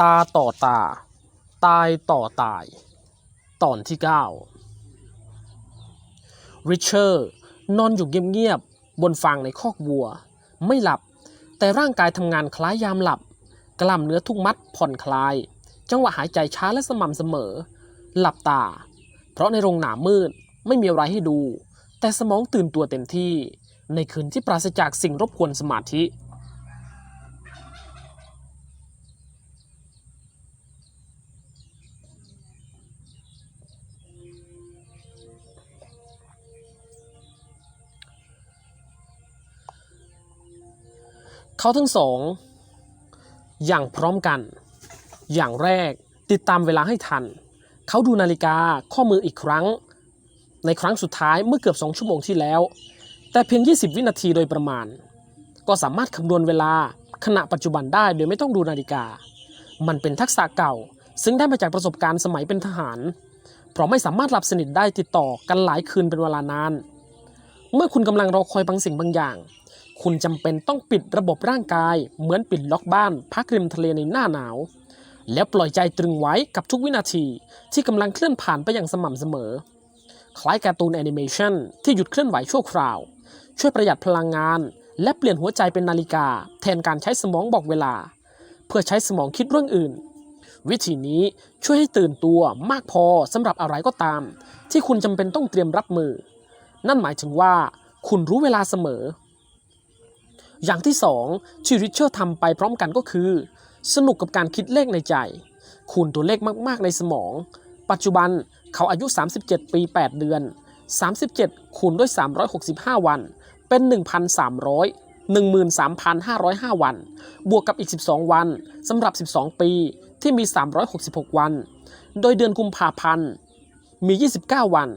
ตาต่อตา ตายต่อตาย ตอนที่ 9 ริชเชอร์ นอนอยู่เงียบๆบนฟางในคอกวัว ไม่หลับ แต่ร่างกายทำงานคล้ายยามหลับ กล้ามเนื้อทุกมัดผ่อนคลาย จังหวะหายใจช้าและสม่ำเสมอ หลับตา เพราะในโรงหนามืดไม่มีอะไรให้ดู แต่สมองตื่นตัวเต็มที่ ในคืนที่ปราศจากสิ่งรบกวนสมาธิ เขาทั้งสอง อย่างพร้อมกัน อย่างแรกติดตามเวลาให้ทัน เขาดูนาฬิกาข้อมืออีกครั้ง ในครั้งสุดท้ายเมื่อเกือบสองชั่วโมงที่แล้ว แต่เพียง 20 วินาทีโดยประมาณ ก็สามารถคำนวณเวลาขณะปัจจุบันได้โดยไม่ต้องดูนาฬิกา มันเป็นทักษะเก่า ซึ่งได้มาจากประสบการณ์สมัยเป็นทหาร เพราะไม่สามารถหลับสนิทได้ติดต่อกันหลายคืนเป็นเวลานาน เมื่อคุณกำลังรอคอยบางสิ่งบางอย่าง คุณจำเป็นต้องปิดระบบร่างกาย เหมือนปิดล็อกบ้าน พักริมทะเลในหน้าหนาว แล้วปล่อยใจตรึงไว้กับทุกวินาทีที่กำลังเคลื่อนผ่านไปอย่างสม่ำเสมอ คล้ายการ์ตูนแอนิเมชันที่หยุดเคลื่อนไหวชั่วคราว ช่วยประหยัดพลังงาน และเปลี่ยนหัวใจเป็นนาฬิกา แทนการใช้สมองบอกเวลา เพื่อใช้สมองคิดเรื่องอื่น วิธีนี้ช่วยให้ตื่นตัวมากพอสำหรับอะไรก็ตาม ที่คุณจำเป็นต้องเตรียมรับมือ นั่นหมายถึงว่า คุณรู้เวลาเสมอ อย่างที่สองที่ริชเชอร์ทำไปพร้อมกันก็คือ สนุกกับการคิดเลขในใจ คูณตัวเลขมากๆในสมอง ปัจจุบันเขาอายุ 37 ปี 8 เดือน 37 คูณด้วย 365 วัน เป็น 1,300 13,505 วัน บวกกับอีก 12 วันสำหรับ 12 ปีที่มี 366 วัน โดยเดือนกุมภาพันธ์มี 29 วัน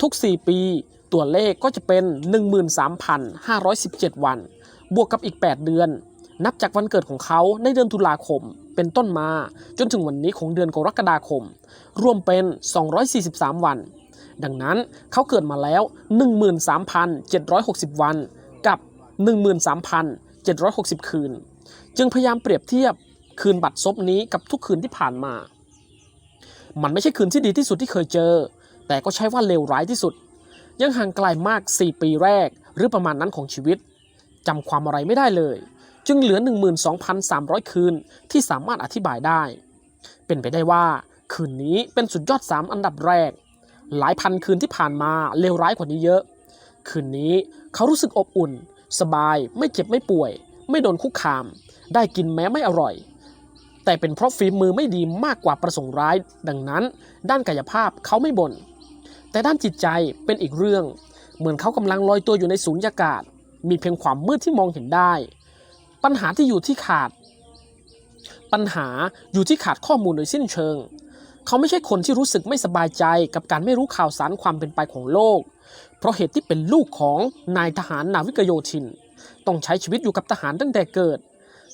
ทุก 4 ปี ตัวเลขก็จะเป็น 13,517 วัน บวกกับอีก 8 เดือน นับจากวันเกิดของเขาในเดือนตุลาคม เป็นต้นมา จนถึงวันนี้ของเดือนกรกฎาคม รวมเป็น 243 วัน ดังนั้นเขาเกิดมาแล้ว 13,760 วันกับ 13,760 คืน จึงพยายามเปรียบเทียบคืนบัตรซบนี้กับทุกคืนที่ผ่านมา มันไม่ใช่คืนที่ดีที่สุดที่เคยเจอ แต่ก็ใช่ว่าเลวร้ายที่สุด ยังห่างไกลมาก 4 ปีแรก หรือประมาณนั้นของชีวิต จำความอะไรไม่ได้เลย จึงเหลือ 12,300 คืนที่สามารถอธิบายได้ เป็นไปได้ว่าคืนนี้เป็นสุดยอด 3 อันดับแรก หลายพันคืนที่ผ่านมาเลวร้ายกว่านี้เยอะ คืนนี้เขารู้สึกอบอุ่น สบายไม่เจ็บไม่ป่วย ไม่โดนคุกคาม ได้กินแม้ไม่อร่อย แต่เป็นเพราะฝีมือไม่ดีมากกว่าประสงค์ร้าย ดังนั้น ด้านกายภาพเขาไม่บน่นแต่ด้านจิตใจเป็นอีกเรื่อง เหมือนเขากำลังลอยตัวอยู่ในสูญญากาศ มีเพียงความมืดที่มองเห็นได้ ปัญหาที่อยู่ที่ขาด ปัญหาอยู่ที่ขาดข้อมูลโดยสิ้นเชิง เขาไม่ใช่คนที่รู้สึกไม่สบายใจกับการไม่รู้ข่าวสารความเป็นไปของโลก เพราะเหตุที่เป็นลูกของนายทหารนาวิกโยธิน ต้องใช้ชีวิตอยู่กับทหารตั้งแต่เกิด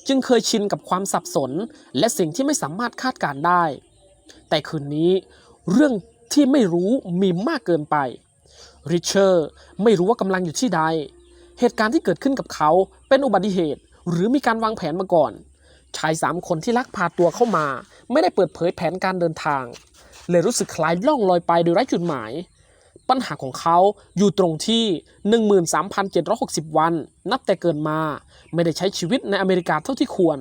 จึงเคยชินกับความสับสน และสิ่งที่ไม่สามารถคาดการได้ แต่คืนนี้เรื่องที่ไม่รู้มีมากเกินไป ริชเชอร์ไม่รู้ว่ากำลังอยู่ที่ใด เหตุการณ์ที่เกิดขึ้นกับเขาเป็นอุบัติเหตุ หรือมีการวางแผนมาก่อน ชายสามคนที่ลักพาตัวเข้ามา ไม่ได้เปิดเผยแผนการเดินทาง เลยรู้สึกคล้ายล่องลอยไปโดยไร้จุดหมาย ปัญหาของเขาอยู่ตรงที่ 13,760 วัน นับแต่เกิดมา ไม่ได้ใช้ชีวิตในอเมริกาเท่าที่ควร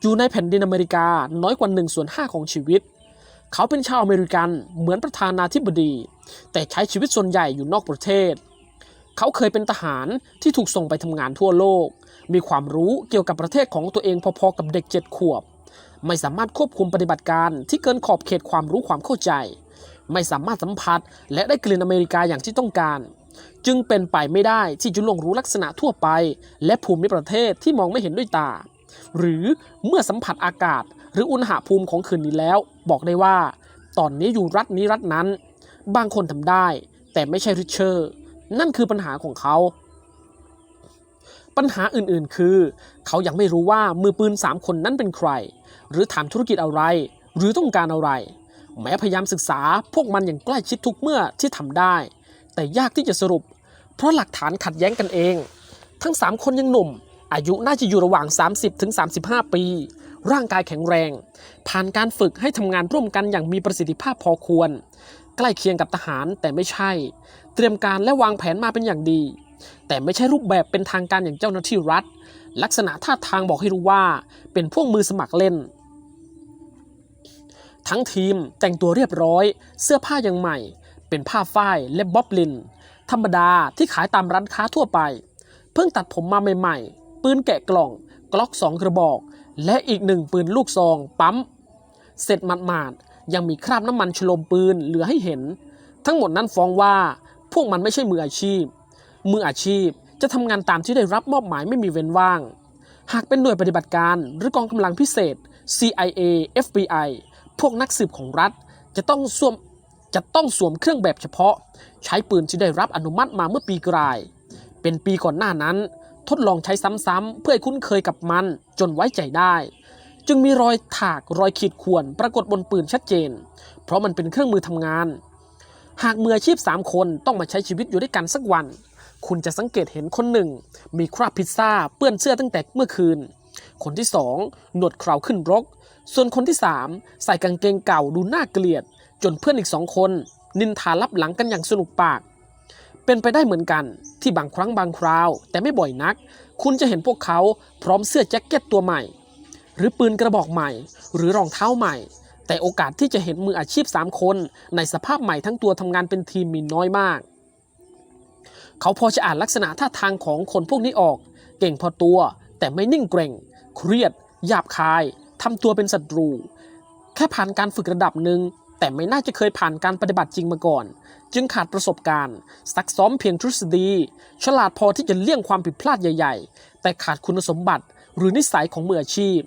อยู่ในแผ่นดินอเมริกาน้อยกว่า1ส่วน5ของชีวิต เขาเป็นชาวอเมริกันเหมือนประธานาธิบดี แต่ใช้ชีวิตส่วนใหญ่อยู่นอกประเทศ เขาเคยเป็นทหารที่ถูกส่งไปทำงานทั่วโลก มีความรู้เกี่ยวกับประเทศของตัวเองพอๆกับเด็กเจ็ดขวบ ไม่สามารถควบคุมปฏิบัติการที่เกินขอบเขตความรู้ความเข้าใจ ไม่สามารถสัมผัสและได้กลิ่นอเมริกาอย่างที่ต้องการ จึงเป็นไปไม่ได้ที่จะลงรู้ลักษณะทั่วไป และภูมิประเทศที่มองไม่เห็นด้วยตา หรือเมื่อสัมผัสอากาศ หรืออุณหภูมิของคืนนี้แล้ว บอกได้ว่า ตอนนี้อยู่รัฐนี้รัฐนั้น บางคนทำได้ แต่ไม่ใช่ริชเชอร์ นั่นคือปัญหาของเขา ปัญหาอื่นๆคือ เขายังไม่รู้ว่ามือปืนสามคนนั้นเป็นใคร หรือทำธุรกิจอะไร หรือต้องการอะไร แม้พยายามศึกษาพวกมันอย่างใกล้ชิดทุกเมื่อที่ทำได้ แต่ยากที่จะสรุป เพราะหลักฐานขัดแย้งกันเอง ทั้ง 3 คนยังหนุ่ม อายุน่าจะอยู่ระหว่าง 30-35 ปี ร่างกายแข็งแรง ผ่านการฝึกให้ทำงานร่วมกันอย่างมีประสิทธิภาพพอควร ใกล้เคียงกับทหารแต่ไม่ใช่ เตรียมการและวางแผนมาเป็นอย่างดี แต่ไม่ใช่รูปแบบเป็นทางการอย่างเจ้าหน้าที่รัฐ ลักษณะท่าทางบอกให้รู้ว่าเป็นพวกมือสมัครเล่น ทั้งทีมแต่งตัวเรียบร้อย เสื้อผ้ายังใหม่ เป็นผ้าฝ้ายและบ๊อบลิน ธรรมดาที่ขายตามร้านค้าทั่วไป เพิ่งตัดผมมาใหม่ ๆ ปืนแกะกล่องกล็อกสองกระบอก และอีกหนึ่งปืนลูกซองปั๊ม เสร็จหมาดๆ ยังมีคราบน้ำมันฉลมปืนเหลือให้เห็น ทั้งหมดนั้นฟ้องว่าพวกมันไม่ใช่มืออาชีพ มืออาชีพจะทำงานตามที่ได้รับมอบหมายไม่มีเว้นว่าง หากเป็นหน่วยปฏิบัติการหรือกองกำลังพิเศษ CIA FBI พวกนักสืบของรัฐจะต้องสวมจะต้องสวมเครื่องแบบเฉพาะ ใช้ปืนที่ได้รับอนุมัติมาเมื่อปีกลาย เป็นปีก่อนหน้านั้น ทดลองใช้ซ้ำๆเพื่อให้คุ้นเคยกับมันจนไว้ใจได้ จึงมีรอยถากรอยขีดข่วนปรากฏบนปืนชัดเจน เพราะมันเป็นเครื่องมือทำงาน หากมืออาชีพ 3 คนต้องมาใช้ชีวิตอยู่ด้วยกันสักวัน คุณจะสังเกตเห็นคนหนึ่ง มีคราบพิซซ่าเปื้อนเสื้อตั้งแต่เมื่อคืน คนที่สองหนวดเคราขึ้นรก ส่วนคนที่สามใส่กางเกงเก่าดูน่าเกลียด จนเพื่อนอีกสองคน นินทารับหลังกันอย่างสนุกปากเป็นไปได้เหมือนกันที่บางครั้งบางคราว แต่ไม่บ่อยนัก คุณจะเห็นพวกเขาพร้อมเสื้อแจ็คเก็ตตัวใหม่ หรือปืนกระบอกใหม่ หรือรองเท้าใหม่ แต่โอกาสที่จะเห็นมืออาชีพ 3 คน ในสภาพใหม่ทั้งตัวทำงานเป็นทีมมีน้อยมาก เขาพอจะอ่านลักษณะท่าทางของคนพวกนี้ออก เก่งพอตัว แต่ไม่นิ่งเกรงเครียด หยาบคายทำตัวเป็นศัตรู แค่ผ่านการฝึกระดับหนึ่งแต่ไม่น่าจะเคยผ่านการปฏิบัติจริงมาก่อน จึงขาดประสบการณ์ ซักซ้อมเพียงทฤษฎี ฉลาดพอที่จะเลี่ยงความผิดพลาดใหญ่ ๆ แต่ขาดคุณสมบัติหรือนิสัยของมืออาชีพ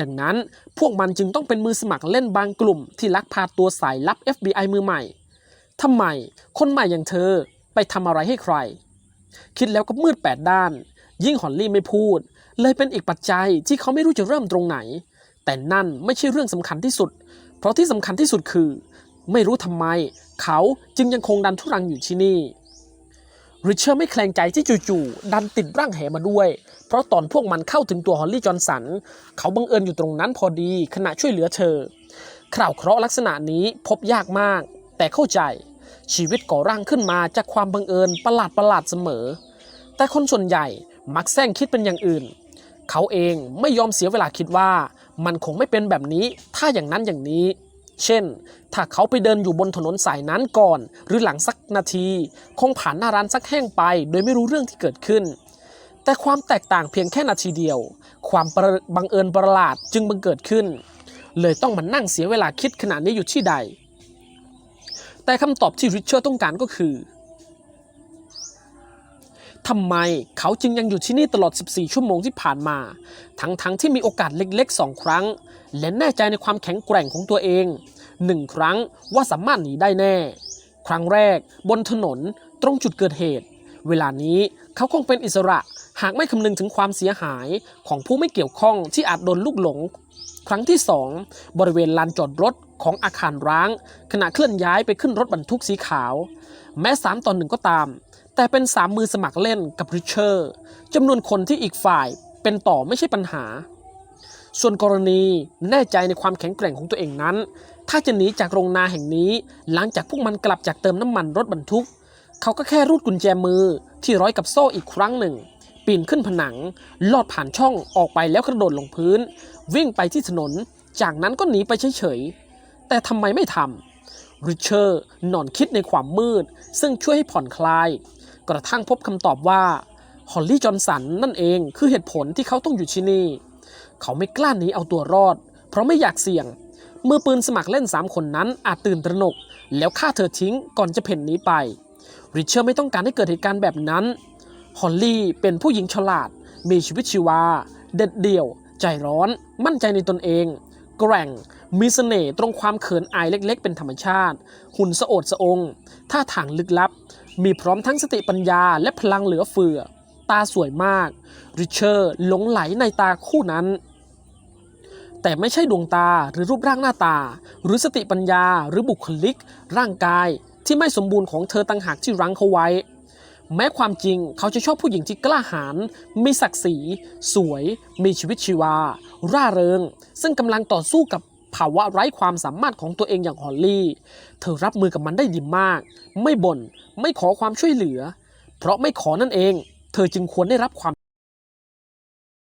ดังนั้นพวกมันจึงต้องเป็นมือสมัครเล่นบางกลุ่มที่ลักพาตัวสายลับ FBI มือใหม่ทำไมคนใหม่อย่างเธอไปทำอะไรให้ใคร คิดแล้วก็มืดแปดด้าน ยิ่งฮอลลี่ไม่พูด เลยเป็นอีกปัจจัยที่เขาไม่รู้จะเริ่มตรงไหน แต่นั่นไม่ใช่เรื่องสำคัญที่สุด เพราะที่สำคัญที่สุดคือ ไม่รู้ทำไม เขาจึงยังคงดันทุรังอยู่ที่นี่ ริชเชอร์ไม่แคลงใจที่จู่ๆดันติดร่างแหมาด้วย เพราะตอนพวกมันเข้าถึงตัวฮอลลี่จอห์นสัน เขาบังเอิญอยู่ตรงนั้นพอดีขณะช่วยเหลือเธอข่าวเคราะห์ลักษณะนี้พบยากมาก แต่เข้าใจ ชีวิตก่อร่างขึ้นมาจากความบังเอิญประหลาดประหลาดเสมอ แต่คนส่วนใหญ่มักแซงคิดเป็นอย่างอื่น เขาเองไม่ยอมเสียเวลาคิดว่า มันคงไม่เป็นแบบนี้ ถ้าอย่างนั้นอย่างนี้ เช่น ถ้าเขาไปเดินอยู่บนถนนสายนั้นก่อน หรือหลังสักนาที คงผ่านหน้าร้านสักแห้งไป โดยไม่รู้เรื่องที่เกิดขึ้น แต่ความแตกต่างเพียงแค่นาทีเดียว ความบังเอิญประหลาดจึงบังเกิดขึ้น เลยต้องมานั่งเสียเวลาคิดขณะนี้อยู่ที่ใด แต่คำตอบที่ริชเชอร์ต้องการก็คือ ทำไมเขาจึงยังอยู่ที่นี่ตลอด 14 ชั่วโมงที่ผ่านมา ทั้งๆทที่มีโอกาสเล็กๆสองครั้ง และแน่ใจในความแข็งแกร่งของตัวเองหนึ่งครั้งว่าสามารถหนีได้แน่ ครั้งแรกบนถนนตรงจุดเกิดเหตุ เวลานี้เขาคงเป็นอิสระหากไม่คำนึงถึงความเสียหายของผู้ไม่เกี่ยวข้องที่อาจโดนลูกหลง ครั้งที่สองบริเวณลานจอดรถของอาคารร้าง ขณะเคลื่อนย้ายไปขึ้นรถบรรทุกสีขาว แม้สามต่อหนึ่งก็ตาม แต่เป็นสามมือสมัครเล่นกับริชเชอร์จำนวนคนที่อีกฝ่ายเป็นต่อไม่ใช่ปัญหา ส่วนกรณีแน่ใจในความแข็งแกร่งของตัวเองนั้น ถ้าจะหนีจากโรงนาแห่งนี้ หลังจากพวกมันกลับจากเติมน้ำมันรถบรรทุก เขาก็แค่รูดกุญแจมือที่ร้อยกับโซ่อีกครั้งหนึ่ง ปีนขึ้นผนัง ลอดผ่านช่องออกไปแล้วกระโดดลงพื้น วิ่งไปที่ถนน จากนั้นก็หนีไปเฉยๆแต่ทำไมไม่ทำริชเชอร์นอนคิดในความมืด ซึ่งช่วยให้ผ่อนคลาย กระทั่งพบคำตอบว่าฮอลลี่จอห์นสันนั่นเองคือเหตุผลที่เขาต้องอยู่ที่นี่ เขาไม่กล้าหนีเอาตัวรอด เพราะไม่อยากเสี่ยง มือปืนสมัครเล่น 3 คนนั้นอาจตื่นตระหนก แล้วฆ่าเธอทิ้งก่อนจะเพ่นหนีไปริชเชอร์ไม่ต้องการให้เกิดเหตุการณ์แบบนั้นฮอลลี่เป็นผู้หญิงฉลาด มีชีวิตชีวา เด็ดเดี่ยว ใจร้อน มั่นใจในตนเอง แกร่ง มีเสน่ห์ตรงความเขินอายเล็กๆ เป็นธรรมชาติ หุ่นสะโอดสะองท่าทางลึกลับมีพร้อมทั้งสติปัญญาและพลังเหลือเฟือ ตาสวยมาก ริชเชอร์หลงไหลในตาคู่นั้น แต่ไม่ใช่ดวงตาหรือรูปร่างหน้าตา หรือสติปัญญาหรือบุคลิก ร่างกายที่ไม่สมบูรณ์ของเธอต่างหากที่รั้งเขาไว้ แม้ความจริงเขาจะชอบผู้หญิงที่กล้าหาญมีศักดิ์ศรี สวย มีชีวิตชีวา ร่าเริง ซึ่งกำลังต่อสู้กับ ภาวะไร้ความสามารถของตัวเองอย่างฮอลลี่ เธอรับมือกับมันได้ดีมาก ไม่บน่น ไม่ขอความช่วยเหลือ เพราะไม่ขอนั่นเอง เธอจึงควรได้รับความ